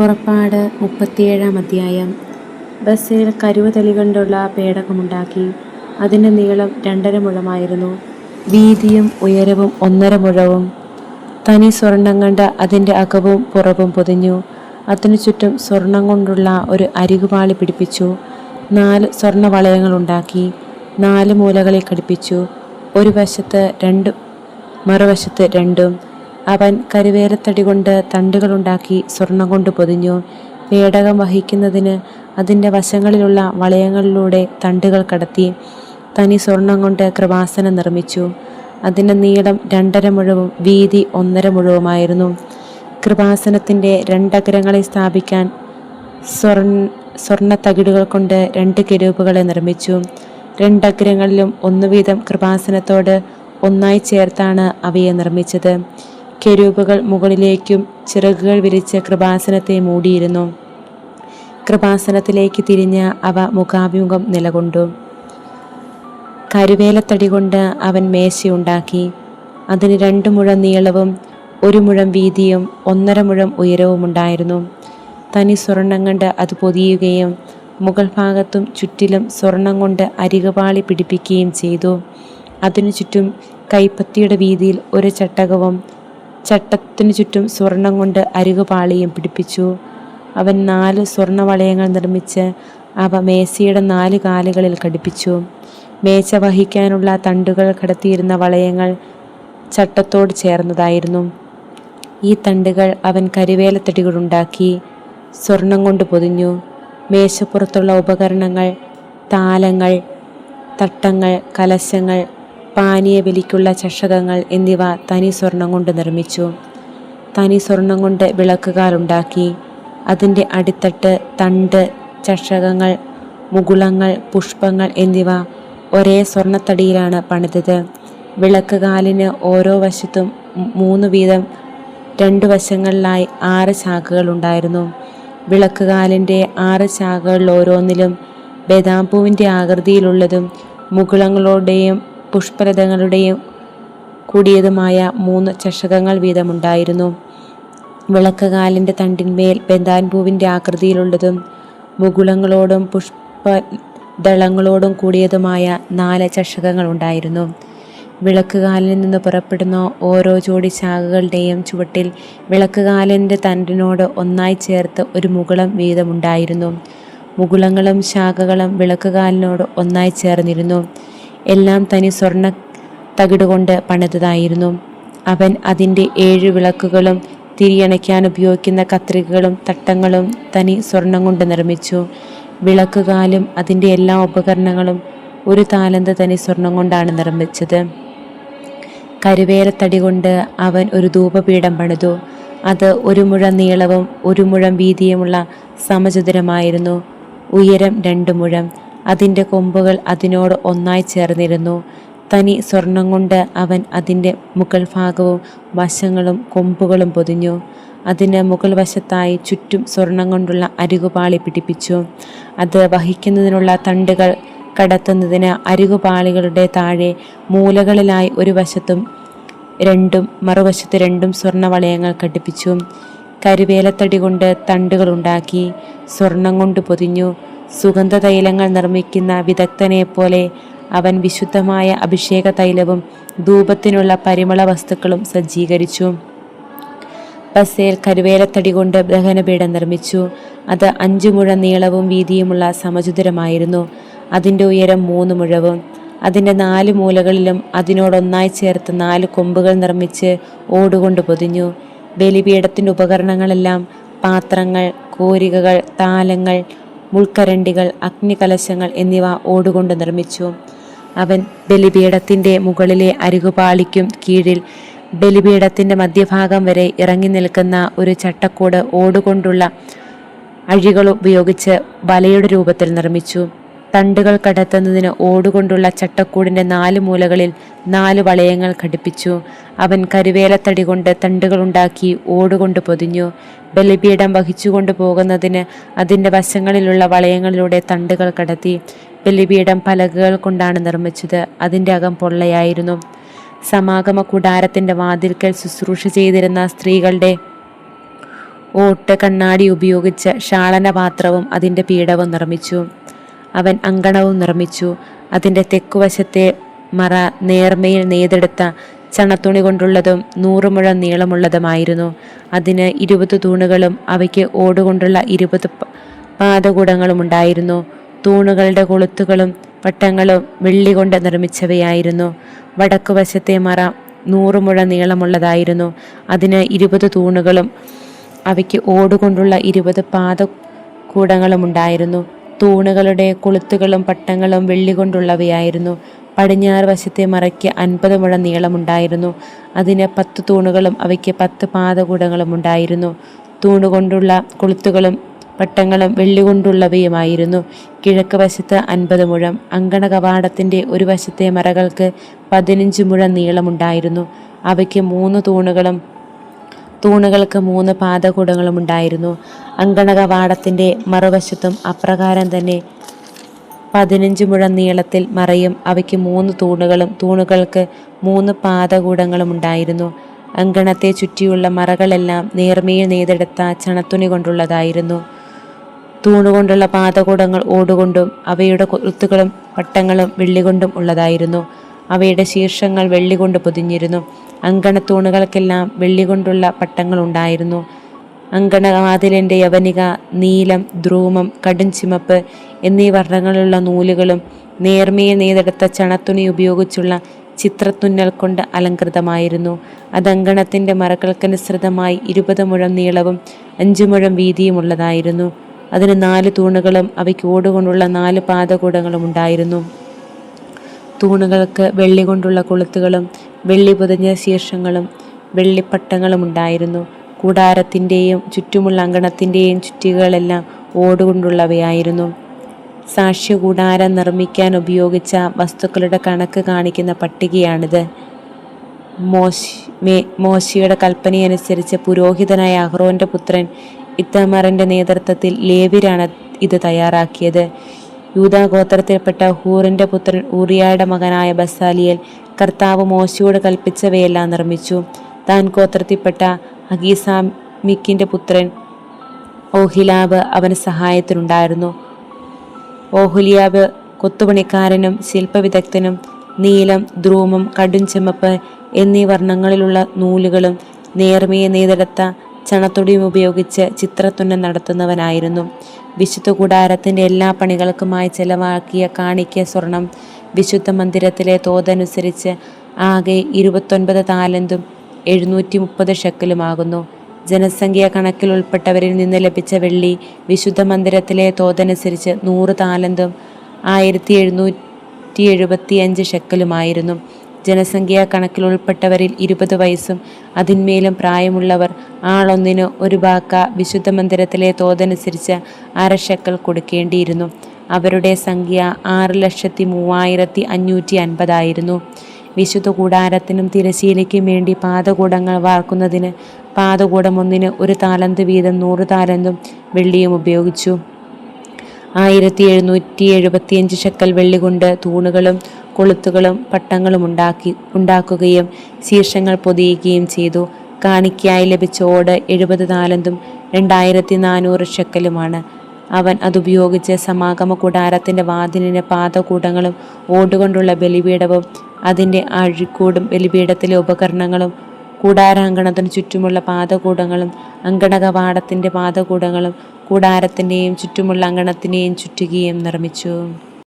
പുറപ്പാട് മുപ്പത്തിയേഴാം അധ്യായം. ബസ്സിൽ കരുവതലി കൊണ്ടുള്ള പേടകമുണ്ടാക്കി അതിന്റെ നീളം രണ്ടര മുഴമായിരുന്നു. വീതിയും ഉയരവും ഒന്നര മുഴവും. തനി സ്വർണം കണ്ട് അതിന്റെ അകവും പുറവും പൊതിഞ്ഞു. അതിനു ചുറ്റും സ്വർണം കൊണ്ടുള്ള ഒരു അരികുപാളി പിടിപ്പിച്ചു. നാല് സ്വർണ വളയങ്ങളുണ്ടാക്കി നാല് മൂലകളിൽ ഘടിപ്പിച്ചു. ഒരു വശത്ത് രണ്ട് മറുവശത്ത് രണ്ടും. അവൻ കരുവേലത്തടി കൊണ്ട് തണ്ടുകളുണ്ടാക്കി സ്വർണം കൊണ്ട് പൊതിഞ്ഞു. പേടകം വഹിക്കുന്നതിന് അതിന്റെ വശങ്ങളിലുള്ള വളയങ്ങളിലൂടെ തണ്ടുകൾ കടത്തി. തനി സ്വർണം കൊണ്ട് കൃപാസനം നിർമ്മിച്ചു. അതിന്റെ നീളം രണ്ടര മുഴവും വീതി ഒന്നര മുഴവുമായിരുന്നു. കൃപാസനത്തിന്റെ രണ്ടഗ്രങ്ങളെ സ്ഥാപിക്കാൻ സ്വർണ സ്വർണ തകിടുകൾ കൊണ്ട് രണ്ട് കിരൂപുകളെ നിർമ്മിച്ചു. രണ്ടഗ്രങ്ങളിലും ഒന്നു വീതം കൃപാസനത്തോട് ഒന്നായി ചേർത്താണ് അവയെ നിർമ്മിച്ചത്. കെരൂപുകൾ മുകളിലേക്കും ചിറകുകൾ വിരിച്ച് കൃപാസനത്തെ മൂടിയിരുന്നു. കൃപാസനത്തിലേക്ക് തിരിഞ്ഞ് അവ മുഖാഭിമുഖം നിലകൊണ്ടു. കരുവേലത്തടി കൊണ്ട് അവൻ മേശയുണ്ടാക്കി. അതിന് രണ്ട് മുഴം നീളവും ഒരു മുഴം വീതിയും ഒന്നര മുഴം ഉയരവും ഉണ്ടായിരുന്നു. തനി സ്വർണം കൊണ്ട് അത് പൊതിയുകയും മുകൾ ഭാഗത്തും ചുറ്റിലും സ്വർണം കൊണ്ട് അരികപാളി പിടിപ്പിക്കുകയും ചെയ്തു. അതിനു ചുറ്റും കൈപ്പത്തിയുടെ വീതിയിൽ ഒരു ചട്ടകവും ചട്ടത്തിനു ചുറ്റും സ്വർണം കൊണ്ട് അരികുപാളിയും പിടിപ്പിച്ചു. അവൻ നാല് സ്വർണ വളയങ്ങൾ നിർമ്മിച്ച് അവ മേശയുടെ നാല് കാലുകളിൽ ഘടിപ്പിച്ചു. മേച്ച വഹിക്കാനുള്ള തണ്ടുകൾ കടത്തിയിരുന്ന വളയങ്ങൾ ചട്ടത്തോട് ചേർന്നതായിരുന്നു. ഈ തണ്ടുകൾ അവൻ കരിവേലത്തടികളുണ്ടാക്കി സ്വർണം കൊണ്ട് പൊതിഞ്ഞു. മേശപ്പുറത്തുള്ള ഉപകരണങ്ങൾ താലങ്ങൾ തട്ടങ്ങൾ കലശങ്ങൾ പാനീയ ബലിക്കുള്ള ചഷകങ്ങൾ എന്നിവ തനി സ്വർണം കൊണ്ട് നിർമ്മിച്ചു. തനി സ്വർണം കൊണ്ട് വിളക്കുകാലുണ്ടാക്കി അതിന്റെ അടിത്തട്ട് തണ്ട് ചഷകങ്ങൾ മുകുളങ്ങൾ പുഷ്പങ്ങൾ എന്നിവ ഒരേ സ്വർണത്തടിയിലാണ് പണിതത്. വിളക്കുകാലിന് ഓരോ വശത്തും മൂന്ന് വീതം രണ്ട് വശങ്ങളിലായി ആറ് ശാഖകൾ ഉണ്ടായിരുന്നു. വിളക്കുകാലിന്റെ ആറ് ശാഖകളിൽ ഓരോന്നിലും ബദാംപൂവിന്റെ ആകൃതിയിലുള്ളതും മുകുളങ്ങളുടെയും പുഷ്പലതകളുടെയും കൂടിയതുമായ മൂന്ന് ചഷകങ്ങൾ വീതമുണ്ടായിരുന്നു. വിളക്കുകാലിന്റെ തണ്ടിന്മേൽ ബന്ധാൻപൂവിന്റെ ആകൃതിയിലുള്ളതും മുകുളങ്ങളോടും പുഷ്പദളങ്ങളോടും കൂടിയതുമായ നാല് ചഷകങ്ങൾ ഉണ്ടായിരുന്നു. വിളക്കുകാലിൽ നിന്ന് പുറപ്പെടുന്ന ഓരോ ജോഡി ശാഖകളുടെയും ചുവട്ടിൽ വിളക്കുകാലിന്റെ തണ്ടിനോട് ഒന്നായി ചേർത്ത് ഒരു മുകുളം വീതമുണ്ടായിരുന്നു. മുകുളങ്ങളും ശാഖകളും വിളക്കുകാലിനോട് ഒന്നായി ചേർന്നിരുന്നു. എല്ലാം തനി സ്വർണ തകിടുകൊണ്ട് പണിതതായിരുന്നു. അവൻ അതിന്റെ ഏഴ് വിളക്കുകളും തിരിയണയ്ക്കാൻ ഉപയോഗിക്കുന്ന കത്രികകളും തട്ടങ്ങളും തനി സ്വർണം കൊണ്ട് നിർമ്മിച്ചു. വിളക്കുകാലും അതിന്റെ എല്ലാ ഉപകരണങ്ങളും ഒരു താലന്ത് തനി സ്വർണം കൊണ്ടാണ് നിർമ്മിച്ചത്. കരുവേലത്തടി കൊണ്ട് അവൻ ഒരു ധൂപപീഠം പണിതു. അത് ഒരു മുഴം നീളവും ഒരു മുഴം വീതിയുമുള്ള സമചതുരമായിരുന്നു. ഉയരം രണ്ട് മുഴം. അതിന്റെ കൊമ്പുകൾ അതിനോട് ഒന്നായി ചേർന്നിരുന്നു. തനി സ്വർണം കൊണ്ട് അവൻ അതിന്റെ മുകൾ ഭാഗവും വശങ്ങളും കൊമ്പുകളും പൊതിഞ്ഞു. അതിന് മുകൾ വശത്തായി ചുറ്റും സ്വർണം കൊണ്ടുള്ള അരികുപാളി പിടിപ്പിച്ചു. അത് വഹിക്കുന്നതിനുള്ള തണ്ടുകൾ കടത്തുന്നതിന് അരികുപാളികളുടെ താഴെ മൂലകളിലായി ഒരു വശത്തും രണ്ടും മറുവശത്ത് രണ്ടും സ്വർണവളയങ്ങൾ ഘടിപ്പിച്ചു കരുവേലത്തടി കൊണ്ട് തണ്ടുകൾ ഉണ്ടാക്കി സ്വർണം കൊണ്ട് പൊതിഞ്ഞു. സുഗന്ധ തൈലങ്ങൾ നിർമ്മിക്കുന്ന വിദഗ്ധനെ പോലെ അവൻ വിശുദ്ധമായ അഭിഷേക തൈലവും ധൂപത്തിനുള്ള പരിമള വസ്തുക്കളും സജ്ജീകരിച്ചു. ബസേൽ കരുവേലത്തടി കൊണ്ട് ദഹനപീഠം നിർമ്മിച്ചു. അത് അഞ്ചു മുഴ നീളവും വീതിയുമുള്ള സമചതുരമായിരുന്നു അതിന്റെ ഉയരം മൂന്ന് മുഴവും. അതിന്റെ നാല് മൂലകളിലും അതിനോടൊന്നായി ചേർത്ത് നാല് കൊമ്പുകൾ നിർമ്മിച്ച് ഓടുകൊണ്ട് പൊതിഞ്ഞു. ബലിപീഠത്തിന്റെ ഉപകരണങ്ങളെല്ലാം പാത്രങ്ങൾ കോരികകൾ താലങ്ങൾ മുൾക്കരണ്ടികൾ അഗ്നികലശങ്ങൾ എന്നിവ ഓടുകൊണ്ട് നിർമ്മിച്ചു. അവൻ ബലിപീഠത്തിന്റെ മുകളിലെ അരികുപാളിക്കും കീഴിൽ ബലിപീഠത്തിന്റെ മധ്യഭാഗം വരെ ഇറങ്ങി നിൽക്കുന്ന ഒരു ചട്ടക്കൂട് ഓടുകൊണ്ടുള്ള അഴികൾ ഉപയോഗിച്ച് വലയുടെ രൂപത്തിൽ നിർമ്മിച്ചു. തണ്ടുകൾ കടത്തുന്നതിന് ഓടുകൊണ്ടുള്ള ചട്ടക്കൂടിന്റെ നാല് മൂലകളിൽ നാല് വളയങ്ങൾ ഘടിപ്പിച്ചു. അവൻ കരുവേലത്തടി കൊണ്ട് തണ്ടുകളുണ്ടാക്കി ഓടുകൊണ്ട് പൊതിഞ്ഞു. ബലിപീഠം വഹിച്ചുകൊണ്ട് പോകുന്നതിന് അതിന്റെ വശങ്ങളിലുള്ള വളയങ്ങളിലൂടെ തണ്ടുകൾ കടത്തി. ബലിപീഠം പലകകൾ കൊണ്ടാണ് നിർമ്മിച്ചത്. അതിന്റെ അകം പൊള്ളയായിരുന്നു. സമാഗമ കൂടാരത്തിന്റെ വാതിൽക്കൽ ശുശ്രൂഷ ചെയ്തിരുന്ന സ്ത്രീകളുടെ ഓട്ട് കണ്ണാടി ഉപയോഗിച്ച് ശാളനപാത്രവും അതിന്റെ പീഠവും നിർമ്മിച്ചു. അവൻ അങ്കണവും നിർമ്മിച്ചു. അതിന്റെ തെക്കുവശത്തെ മറ നേർമയിൽ നെയ്തെടുത്ത ചണത്തുണി കൊണ്ടുള്ളതും നൂറുമുഴം നീളമുള്ളതുമായിരുന്നു. അതിന് ഇരുപത് തൂണുകളും അവയ്ക്ക് ഓടുകൊണ്ടുള്ള ഇരുപത് പാതകൂടങ്ങളും ഉണ്ടായിരുന്നു. തൂണുകളുടെ കൊളുത്തുകളും പട്ടങ്ങളും വെള്ളി കൊണ്ട് നിർമ്മിച്ചവയായിരുന്നു. വടക്കുവശത്തെ മറ നൂറുമുഴ നീളമുള്ളതായിരുന്നു. അതിന് ഇരുപത് തൂണുകളും അവയ്ക്ക് ഓടുകൊണ്ടുള്ള ഇരുപത് പാദകൂടങ്ങളും ഉണ്ടായിരുന്നു തൂണുകളുടെ കൊളുത്തുകളും പട്ടങ്ങളും വെള്ളി കൊണ്ടുള്ളവയായിരുന്നു പടിഞ്ഞാറ് വശത്തെ മറയ്ക്ക് അൻപത് മുഴ നീളമുണ്ടായിരുന്നു. അതിന് പത്ത് തൂണുകളും അവയ്ക്ക് പത്ത് പാതകൂടങ്ങളും ഉണ്ടായിരുന്നു. തൂണുകൊണ്ടുള്ള കൊളുത്തുകളും പട്ടങ്ങളും വെള്ളി കൊണ്ടുള്ളവയുമായിരുന്നു കിഴക്ക് വശത്ത് അൻപത് മുഴം അങ്കണ കവാടത്തിന്റെ ഒരു വശത്തെ മറകൾക്ക് പതിനഞ്ച് മുഴ നീളമുണ്ടായിരുന്നു. അവയ്ക്ക് മൂന്ന് തൂണുകളും തൂണുകൾക്ക് മൂന്ന് പാതകൂടങ്ങളും ഉണ്ടായിരുന്നു. അങ്കണകവാടത്തിന്റെ മറുവശത്തും അപ്രകാരം തന്നെ പതിനഞ്ച് മുഴം നീളത്തിൽ മറയും. അവയ്ക്ക് മൂന്ന് തൂണുകളും തൂണുകൾക്ക് മൂന്ന് പാതകൂടങ്ങളും ഉണ്ടായിരുന്നു. അങ്കണത്തെ ചുറ്റിയുള്ള മറകളെല്ലാം നേർമയിൽ നെയ്തെടുത്ത ചണത്തുണി കൊണ്ടുള്ളതായിരുന്നു. തൂണുകൊണ്ടുള്ള പാതകൂടങ്ങൾ ഓടുകൊണ്ടും അവയുടെ കൊത്തുകളും പട്ടങ്ങളും വെള്ളികൊണ്ടും ഉള്ളതായിരുന്നു. അവയുടെ ശീർഷങ്ങൾ വെള്ളികൊണ്ട് പൊതിഞ്ഞിരുന്നു. അങ്കണത്തൂണുകൾക്കെല്ലാം വെള്ളികൊണ്ടുള്ള പട്ടങ്ങൾ ഉണ്ടായിരുന്നു അങ്കണവാതിലിന്റെ യവനിക നീലം ധ്രൂമം കടുംചിമപ്പ് എന്നീ വർണങ്ങളുള്ള നൂലുകളും നേർമയെ നെയ്തെടുത്ത ചണത്തുണി ഉപയോഗിച്ചുള്ള ചിത്രത്തുന്നൽ കൊണ്ട് അലങ്കൃതമായിരുന്നു അത് അങ്കണത്തിന്റെ മറകൾക്കനുസൃതമായി ഇരുപത് മുഴം നീളവും അഞ്ചു മുഴം വീതിയുമുള്ളതായിരുന്നു. അതിന് നാല് തൂണുകളും അവയ്ക്ക് ഓടുകൊണ്ടുള്ള നാല് പാതകൂടങ്ങളും ഉണ്ടായിരുന്നു തൂണുകൾക്ക് വെള്ളി കൊണ്ടുള്ള കൊളുത്തുകളും വെള്ളി പുതഞ്ഞ ശീർഷങ്ങളും വെള്ളിപ്പട്ടങ്ങളും ഉണ്ടായിരുന്നു. കൂടാരത്തിന്റെയും ചുറ്റുമുള്ള അങ്കണത്തിന്റെയും ചുറ്റികളെല്ലാം ഓടുകൊണ്ടുള്ളവയായിരുന്നു. സാക്ഷ്യ കൂടാരം നിർമ്മിക്കാൻ ഉപയോഗിച്ച വസ്തുക്കളുടെ കണക്ക് കാണിക്കുന്ന പട്ടികയാണിത്. മോശി മോശയുടെ കൽപ്പനയനുസരിച്ച് പുരോഹിതനായ അഹ്റോന്റെ പുത്രൻ ഇത്തമറിന്റെ നേതൃത്വത്തിൽ ലേവിരാണ് ഇത് തയ്യാറാക്കിയത്. യൂദാ ഗോത്രത്തിൽപ്പെട്ട ഹൂറിന്റെ പുത്രൻ ഊറിയായുടെ മകനായ ബസാലിയേൽ കർത്താവ് മോശയോട് കൽപ്പിച്ചവയെല്ലാം നിർമ്മിച്ചു. താൻ ഗോത്രത്തിൽപ്പെട്ട അഗീസാമിക്കിന്റെ പുത്രൻ ഓഹിലാബ് അവന് സഹായത്തിനുണ്ടായിരുന്നു. ഓഹുലിയാബ് കൊത്തുപണിക്കാരനും ശില്പവിദഗ്ധനും നീലം ധ്രൂമം കടും എന്നീ വർണങ്ങളിലുള്ള നൂലുകളും നേർമയെ നെയ്തെടുത്ത ചണത്തൊടിയും ഉപയോഗിച്ച് ചിത്രത്തുന്നൽ നടത്തുന്നവനായിരുന്നു. വിശുദ്ധ കൂടാരത്തിന്റെ എല്ലാ പണികൾക്കുമായി ചെലവാക്കിയ കാണിക്ക സ്വർണം വിശുദ്ധ മന്ദിരത്തിലെ തോതനുസരിച്ച് ആകെ ഇരുപത്തൊൻപത് താലന്തും എഴുന്നൂറ്റി മുപ്പത് ഷെക്കലുമാകുന്നു. ജനസംഖ്യ കണക്കിൽ ഉൾപ്പെട്ടവരിൽ നിന്ന് ലഭിച്ച വെള്ളി വിശുദ്ധ മന്ദിരത്തിലെ തോതനുസരിച്ച് നൂറ് താലന്തും ആയിരത്തി എഴുന്നൂറ്റി എഴുപത്തി അഞ്ച് ഷെക്കലുമായിരുന്നു. ജനസംഖ്യ കണക്കിൽ ഉൾപ്പെട്ടവരിൽ ഇരുപത് വയസ്സും അതിന്മേലും പ്രായമുള്ളവർ ആളൊന്നിന് ഒരു ബാക്ക വിശുദ്ധ മന്ദിരത്തിലെ തോതനുസരിച്ച് അരശക്കൽ കൊടുക്കേണ്ടിയിരുന്നു. അവരുടെ സംഖ്യ ആറ് ലക്ഷത്തി മൂവായിരത്തി അഞ്ഞൂറ്റി അൻപതായിരുന്നു. വിശുദ്ധ കൂടാരത്തിനും തിരശീലയ്ക്കും വേണ്ടി പാതകൂടങ്ങൾ വാർക്കുന്നതിന് പാതകൂടം ഒന്നിന് ഒരു താലന്ത് വീതം നൂറ് താലന്തും വെള്ളിയും ഉപയോഗിച്ചു. ആയിരത്തി എഴുന്നൂറ്റി എഴുപത്തിയഞ്ച് ശക്കൽ വെള്ളി കൊണ്ട് തൂണുകളും കൊളുത്തുകളും പട്ടങ്ങളും ഉണ്ടാക്കി ഉണ്ടാക്കുകയും ശീർഷങ്ങൾ പൊതിയുകയും ചെയ്തു. കാണിക്കായി ലഭിച്ച ഓട് എഴുപത് നാലന്തും രണ്ടായിരത്തി നാനൂറ് ഷെക്കലുമാണ്. അവൻ അതുപയോഗിച്ച് സമാഗമ കൂടാരത്തിന്റെ വാതിലിന് പാദകൂടങ്ങളും ഓടുകൊണ്ടുള്ള ബലിപീഠവും അതിന്റെ അഴിക്കൂടും ബലിപീഠത്തിലെ ഉപകരണങ്ങളും കൂടാരാങ്കണത്തിന് ചുറ്റുമുള്ള പാദകൂടങ്ങളും അങ്കണകവാടത്തിന്റെ പാതകൂടങ്ങളും കൂടാരത്തിന്റെയും ചുറ്റുമുള്ള അങ്കണത്തിനെയും ചുറ്റുകയും നിർമ്മിച്ചു.